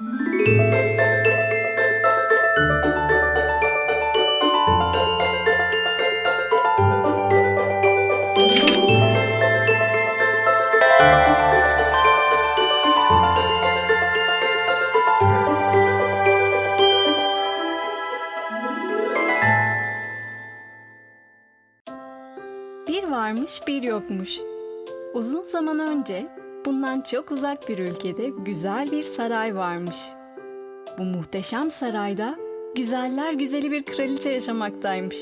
Bir varmış bir yokmuş. Uzun zaman önce bundan çok uzak bir ülkede güzel bir saray varmış. Bu muhteşem sarayda güzeller güzeli bir kraliçe yaşamaktaymış.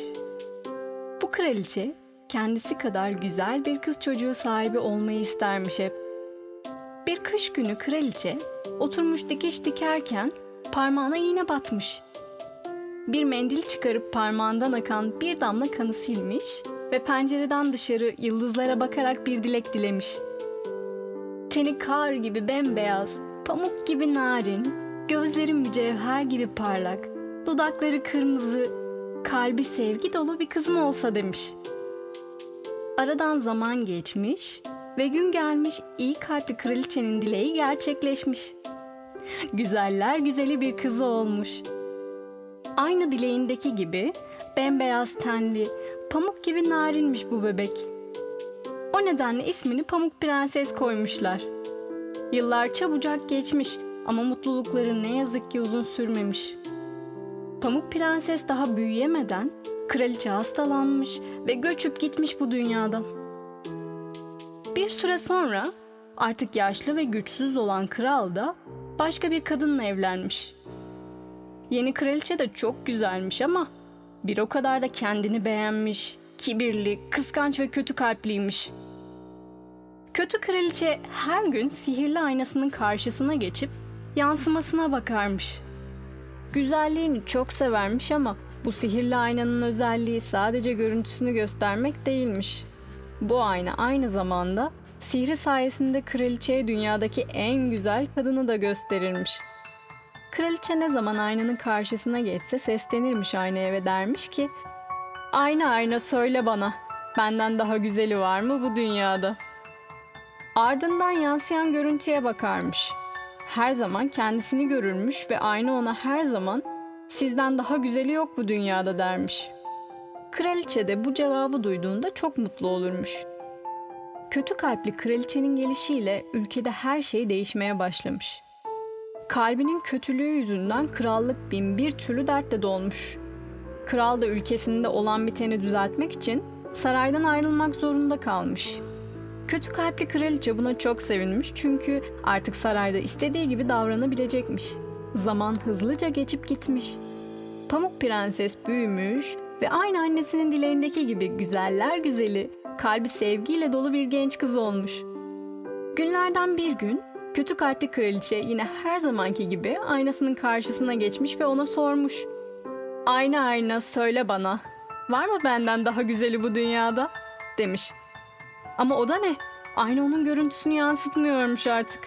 Bu kraliçe kendisi kadar güzel bir kız çocuğu sahibi olmayı istermiş hep. Bir kış günü kraliçe oturmuş dikiş dikerken parmağına iğne batmış. Bir mendil çıkarıp parmağından akan bir damla kanı silmiş ve pencereden dışarı yıldızlara bakarak bir dilek dilemiş. Teni kar gibi bembeyaz, pamuk gibi narin, gözleri mücevher gibi parlak, dudakları kırmızı, kalbi sevgi dolu bir kızım olsa demiş. Aradan zaman geçmiş ve gün gelmiş iyi kalpli kraliçenin dileği gerçekleşmiş. Güzeller güzeli bir kızı olmuş. Aynı dileğindeki gibi bembeyaz tenli, pamuk gibi narinmiş bu bebek. O nedenle ismini Pamuk Prenses koymuşlar. Yıllar çabucak geçmiş ama mutlulukları ne yazık ki uzun sürmemiş. Pamuk Prenses daha büyüyemeden kraliçe hastalanmış ve göçüp gitmiş bu dünyadan. Bir süre sonra artık yaşlı ve güçsüz olan kral da başka bir kadınla evlenmiş. Yeni kraliçe de çok güzelmiş ama bir o kadar da kendini beğenmiş, kibirli, kıskanç ve kötü kalpliymiş. Kötü kraliçe her gün sihirli aynasının karşısına geçip yansımasına bakarmış. Güzelliğini çok severmiş ama bu sihirli aynanın özelliği sadece görüntüsünü göstermek değilmiş. Bu ayna aynı zamanda sihri sayesinde kraliçeye dünyadaki en güzel kadını da gösterirmiş. Kraliçe ne zaman aynanın karşısına geçse seslenirmiş aynaya ve dermiş ki Ayna ayna söyle bana, benden daha güzeli var mı bu dünyada? Ardından yansıyan görüntüye bakarmış. Her zaman kendisini görürmüş ve ayna ona her zaman sizden daha güzeli yok bu dünyada dermiş. Kraliçe de bu cevabı duyduğunda çok mutlu olurmuş. Kötü kalpli kraliçenin gelişiyle ülkede her şey değişmeye başlamış. Kalbinin kötülüğü yüzünden krallık bin bir türlü dertle dolmuş. Kral da ülkesinde olan biteni düzeltmek için saraydan ayrılmak zorunda kalmış. Kötü kalpli kraliçe buna çok sevinmiş çünkü artık sarayda istediği gibi davranabilecekmiş. Zaman hızlıca geçip gitmiş. Pamuk Prenses büyümüş ve aynı annesinin dileğindeki gibi güzeller güzeli, kalbi sevgiyle dolu bir genç kız olmuş. Günlerden bir gün kötü kalpli kraliçe yine her zamanki gibi aynasının karşısına geçmiş ve ona sormuş. Ayna ayna söyle bana, var mı benden daha güzeli bu dünyada? demiş. Ama o da ne? Ayna onun görüntüsünü yansıtmıyormuş artık.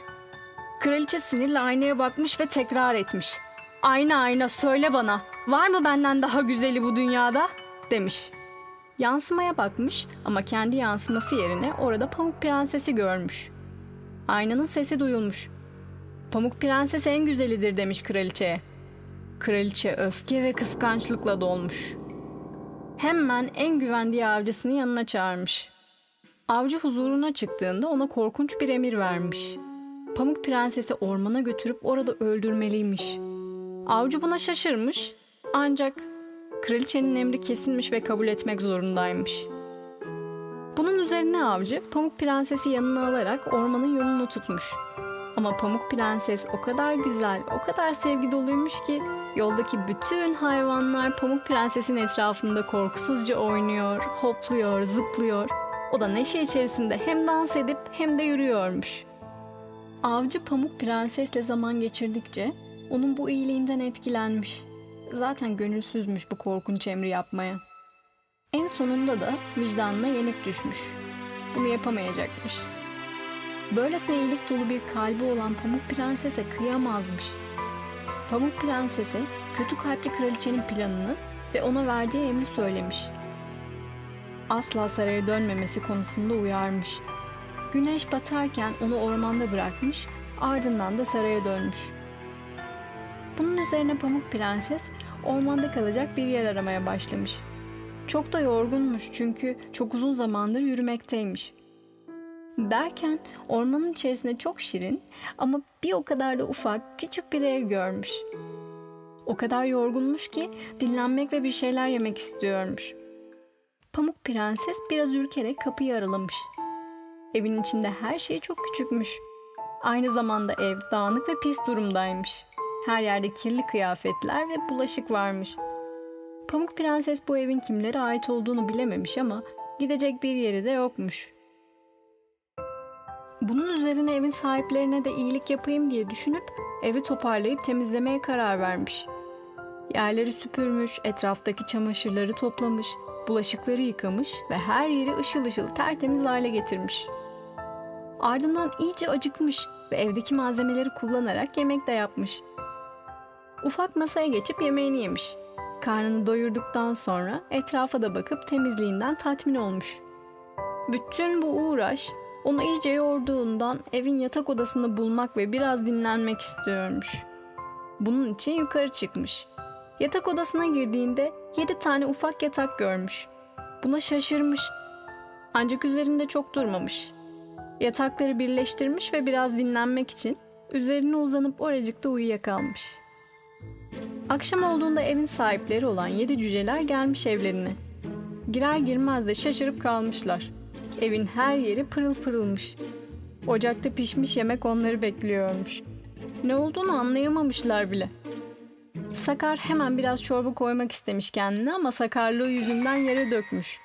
Kraliçe sinirle aynaya bakmış ve tekrar etmiş. Ayna ayna söyle bana, var mı benden daha güzeli bu dünyada? demiş. Yansımaya bakmış ama kendi yansıması yerine orada Pamuk Prenses'i görmüş. Aynanın sesi duyulmuş. Pamuk Prenses en güzelidir demiş kraliçeye. Kraliçe öfke ve kıskançlıkla dolmuş. Hemen en güvendiği avcısını yanına çağırmış. Avcı huzuruna çıktığında ona korkunç bir emir vermiş. Pamuk Prenses'i ormana götürüp orada öldürmeliymiş. Avcı buna şaşırmış ancak kraliçenin emri kesilmiş ve kabul etmek zorundaymış. Bunun üzerine avcı Pamuk Prenses'i yanına alarak ormanın yolunu tutmuş. Ama Pamuk Prenses o kadar güzel, o kadar sevgi doluymuş ki yoldaki bütün hayvanlar Pamuk Prenses'in etrafında korkusuzca oynuyor, hopluyor, zıplıyor. O da neşe içerisinde hem dans edip hem de yürüyormuş. Avcı Pamuk Prenses'le zaman geçirdikçe onun bu iyiliğinden etkilenmiş. Zaten gönülsüzmüş bu korkunç emri yapmaya. En sonunda da vicdanına yenik düşmüş. Bunu yapamayacakmış. Böylesine iyilik dolu bir kalbi olan Pamuk Prenses'e kıyamazmış. Pamuk Prenses'e kötü kalpli kraliçenin planını ve ona verdiği emri söylemiş. Asla saraya dönmemesi konusunda uyarmış. Güneş batarken onu ormanda bırakmış, ardından da saraya dönmüş. Bunun üzerine Pamuk Prenses ormanda kalacak bir yer aramaya başlamış. Çok da yorgunmuş çünkü çok uzun zamandır yürümekteymiş. Derken ormanın içerisinde çok şirin ama bir o kadar da ufak küçük bir ev görmüş. O kadar yorgunmuş ki dinlenmek ve bir şeyler yemek istiyormuş. Pamuk Prenses biraz ürkerek kapıyı aralamış. Evin içinde her şey çok küçükmüş. Aynı zamanda ev dağınık ve pis durumdaymış. Her yerde kirli kıyafetler ve bulaşık varmış. Pamuk Prenses bu evin kimlere ait olduğunu bilememiş ama gidecek bir yeri de yokmuş. Bunun üzerine evin sahiplerine de iyilik yapayım diye düşünüp evi toparlayıp temizlemeye karar vermiş. Yerleri süpürmüş, etraftaki çamaşırları toplamış, bulaşıkları yıkamış ve her yeri ışıl ışıl tertemiz hale getirmiş. Ardından iyice acıkmış ve evdeki malzemeleri kullanarak yemek de yapmış. Ufak masaya geçip yemeğini yemiş. Karnını doyurduktan sonra etrafa da bakıp temizliğinden tatmin olmuş. Bütün bu uğraş onu iyice yorduğundan evin yatak odasını bulmak ve biraz dinlenmek istiyormuş. Bunun için yukarı çıkmış. Yatak odasına girdiğinde yedi tane ufak yatak görmüş. Buna şaşırmış. Ancak üzerinde çok durmamış. Yatakları birleştirmiş ve biraz dinlenmek için üzerine uzanıp oracıkta uyuyakalmış. Akşam olduğunda evin sahipleri olan yedi cüceler gelmiş evlerine. Girer girmez de şaşırıp kalmışlar. Evin her yeri pırıl pırılmış. Ocakta pişmiş yemek onları bekliyormuş. Ne olduğunu anlayamamışlar bile. Sakar hemen biraz çorba koymak istemiş kendine ama sakarlığı yüzünden yere dökmüş.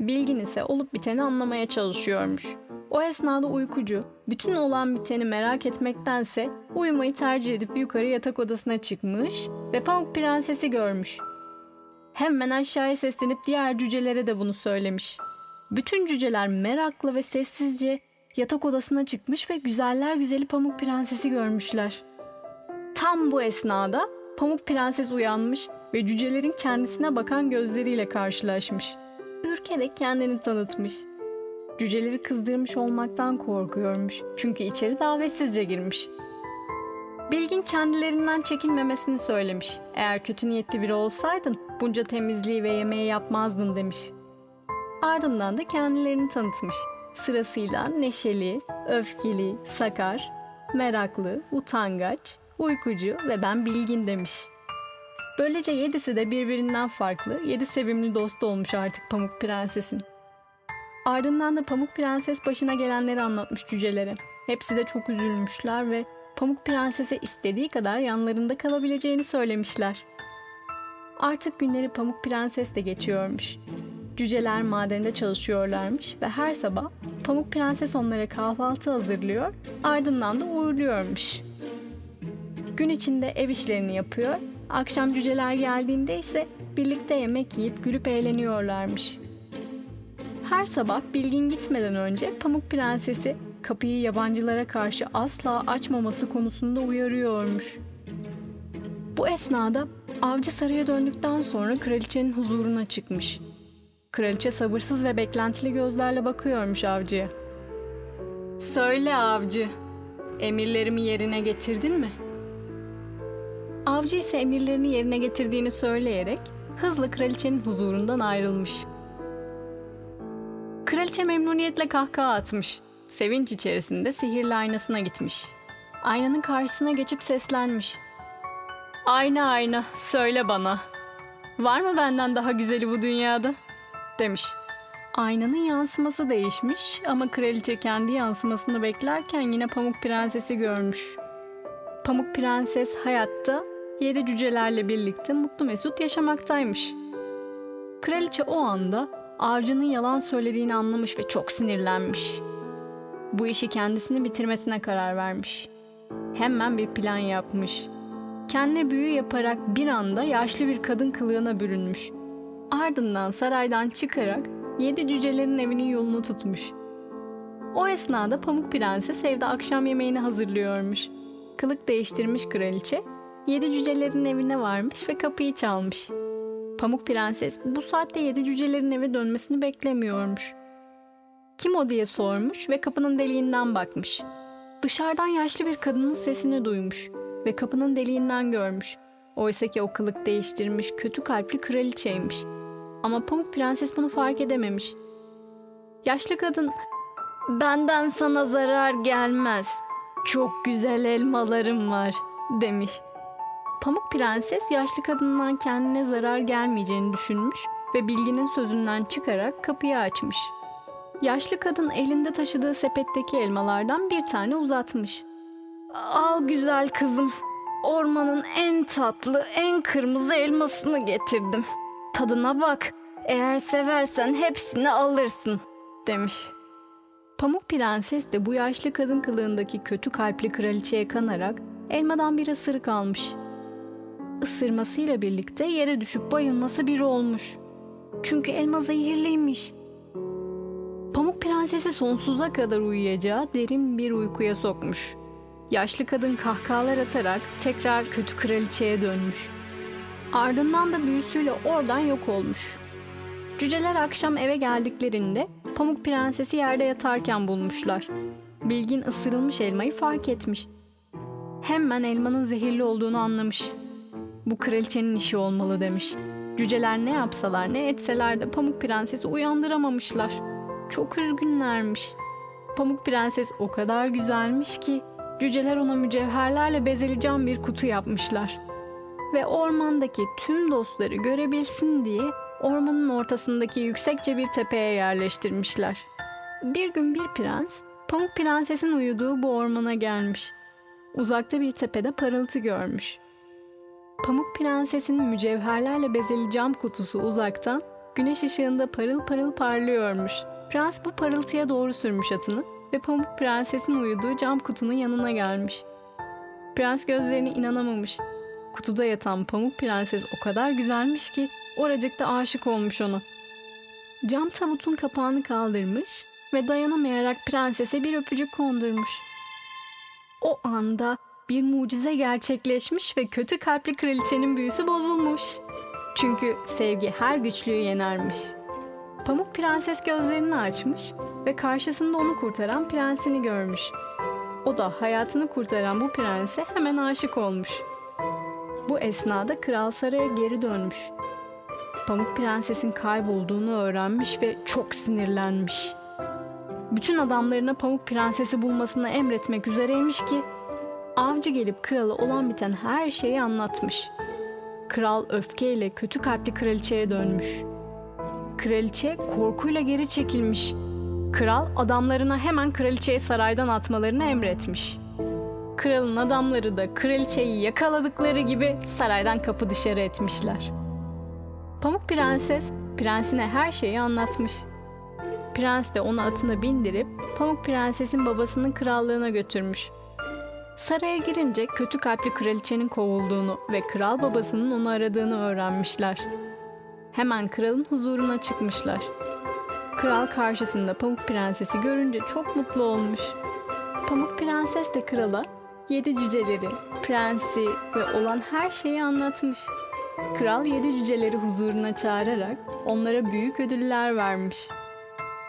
Bilgin ise olup biteni anlamaya çalışıyormuş. O esnada uykucu, bütün olan biteni merak etmektense uyumayı tercih edip yukarı yatak odasına çıkmış ve Pamuk Prenses'i görmüş. Hemen aşağıya seslenip diğer cücelere de bunu söylemiş. Bütün cüceler meraklı ve sessizce yatak odasına çıkmış ve güzeller güzeli Pamuk Prenses'i görmüşler. Tam bu esnada Pamuk Prenses uyanmış ve cücelerin kendisine bakan gözleriyle karşılaşmış. Ürkerek kendini tanıtmış. Cüceleri kızdırmış olmaktan korkuyormuş çünkü içeri davetsizce girmiş. Bilgin kendilerinden çekinmemesini söylemiş. Eğer kötü niyetli biri olsaydın bunca temizliği ve yemeği yapmazdın demiş. Ardından da kendilerini tanıtmış. Sırasıyla neşeli, öfkeli, sakar, meraklı, utangaç, uykucu ve ben bilgin demiş. Böylece yedisi de birbirinden farklı, yedi sevimli dost olmuş artık Pamuk Prenses'in. Ardından da Pamuk Prenses başına gelenleri anlatmış cücelere. Hepsi de çok üzülmüşler ve Pamuk Prenses'e istediği kadar yanlarında kalabileceğini söylemişler. Artık günleri Pamuk Prenses de geçiyormuş. Cüceler madende çalışıyorlarmış ve her sabah Pamuk Prenses onlara kahvaltı hazırlıyor, ardından da uğurluyormuş. Gün içinde ev işlerini yapıyor, akşam cüceler geldiğinde ise birlikte yemek yiyip gülüp eğleniyorlarmış. Her sabah Bilgin gitmeden önce Pamuk Prensesi kapıyı yabancılara karşı asla açmaması konusunda uyarıyormuş. Bu esnada avcı saraya döndükten sonra kraliçenin huzuruna çıkmış. Kraliçe sabırsız ve beklentili gözlerle bakıyormuş avcıya. Söyle avcı, emirlerimi yerine getirdin mi? Avcı ise emirlerini yerine getirdiğini söyleyerek hızla kraliçenin huzurundan ayrılmış. Kraliçe memnuniyetle kahkaha atmış. Sevinç içerisinde sihirli aynasına gitmiş. Aynanın karşısına geçip seslenmiş. Ayna ayna söyle bana. Var mı benden daha güzeli bu dünyada? Demiş. Aynanın yansıması değişmiş ama kraliçe kendi yansımasını beklerken yine Pamuk Prenses'i görmüş. Pamuk Prenses hayatta yedi cücelerle birlikte mutlu mesut yaşamaktaymış. Kraliçe o anda avcının yalan söylediğini anlamış ve çok sinirlenmiş. Bu işi kendisini bitirmesine karar vermiş. Hemen bir plan yapmış. Kendine büyü yaparak bir anda yaşlı bir kadın kılığına bürünmüş. Ardından saraydan çıkarak yedi cücelerin evinin yolunu tutmuş. O esnada Pamuk Prenses evde akşam yemeğini hazırlıyormuş. Kılık değiştirmiş kraliçe, yedi cücelerin evine varmış ve kapıyı çalmış. Pamuk Prenses bu saatte yedi cücelerin eve dönmesini beklemiyormuş. Kim o diye sormuş ve kapının deliğinden bakmış. Dışarıdan yaşlı bir kadının sesini duymuş. ve kapının deliğinden görmüş. Oysa ki o kılık değiştirmiş kötü kalpli kraliçeymiş. Ama Pamuk Prenses bunu fark edememiş. Yaşlı kadın, benden sana zarar gelmez. Çok güzel elmalarım var demiş. Pamuk Prenses yaşlı kadından kendine zarar gelmeyeceğini düşünmüş ve bilginin sözünden çıkarak kapıyı açmış. Yaşlı kadın elinde taşıdığı sepetteki elmalardan bir tane uzatmış. Al güzel kızım. Ormanın en tatlı, en kırmızı elmasını getirdim. Tadına bak. Eğer seversen hepsini alırsın." demiş. Pamuk Prenses de bu yaşlı kadın kılığındaki kötü kalpli kraliçeye kanarak elmadan bir ısırık almış. Isırmasıyla birlikte yere düşüp bayılması bir olmuş. Çünkü elma zehirliymiş. Pamuk Prensesi sonsuza kadar uyuyacağı derin bir uykuya sokmuş. Yaşlı kadın kahkahalar atarak tekrar kötü kraliçeye dönmüş. Ardından da büyüsüyle oradan yok olmuş. Cüceler akşam eve geldiklerinde Pamuk Prensesi yerde yatarken bulmuşlar. Bilgin ısırılmış elmayı fark etmiş. Hemen elmanın zehirli olduğunu anlamış. Bu kraliçenin işi olmalı demiş. Cüceler ne yapsalar ne etseler de Pamuk Prensesi uyandıramamışlar. Çok üzgünlermiş. Pamuk Prenses o kadar güzelmiş ki cüceler ona mücevherlerle bezeli cam bir kutu yapmışlar. Ve ormandaki tüm dostları görebilsin diye ormanın ortasındaki yüksekçe bir tepeye yerleştirmişler. Bir gün bir prens Pamuk Prenses'in uyuduğu bu ormana gelmiş. Uzakta bir tepede parıltı görmüş. Pamuk Prenses'in mücevherlerle bezeli cam kutusu uzaktan güneş ışığında parıl parıl parlıyormuş. Prens bu parıltıya doğru sürmüş atını ve Pamuk Prenses'in uyuduğu cam kutunun yanına gelmiş. Prens gözlerine inanamamış. Kutuda yatan Pamuk Prenses o kadar güzelmiş ki oracıkta aşık olmuş ona. Cam tabutun kapağını kaldırmış ve dayanamayarak prensese bir öpücük kondurmuş. O anda bir mucize gerçekleşmiş ve kötü kalpli kraliçenin büyüsü bozulmuş. Çünkü sevgi her güçlüğü yenermiş. Pamuk Prenses gözlerini açmış ve karşısında onu kurtaran prensini görmüş. O da hayatını kurtaran bu prense hemen aşık olmuş. Bu esnada kral saraya geri dönmüş. Pamuk Prenses'in kaybolduğunu öğrenmiş ve çok sinirlenmiş. Bütün adamlarına Pamuk Prenses'i bulmasını emretmek üzereymiş ki avcı gelip krala olan biten her şeyi anlatmış. Kral öfkeyle kötü kalpli kraliçeye dönmüş. Kraliçe korkuyla geri çekilmiş. Kral adamlarına hemen kraliçeyi saraydan atmalarını emretmiş. Kralın adamları da kraliçeyi yakaladıkları gibi saraydan kapı dışarı etmişler. Pamuk Prenses prensine her şeyi anlatmış. Prens de onu atına bindirip Pamuk Prenses'in babasının krallığına götürmüş. Saraya girince kötü kalpli kraliçenin kovulduğunu ve kral babasının onu aradığını öğrenmişler. Hemen kralın huzuruna çıkmışlar. Kral karşısında Pamuk Prenses'i görünce çok mutlu olmuş. Pamuk Prenses de krala yedi cüceleri, prensi ve olan her şeyi anlatmış. Kral yedi cüceleri huzuruna çağırarak onlara büyük ödüller vermiş.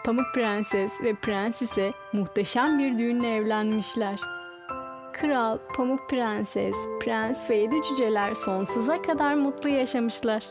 Pamuk Prenses ve Prens ise muhteşem bir düğünle evlenmişler. Kral, Pamuk Prenses, Prens ve yedi cüceler sonsuza kadar mutlu yaşamışlar.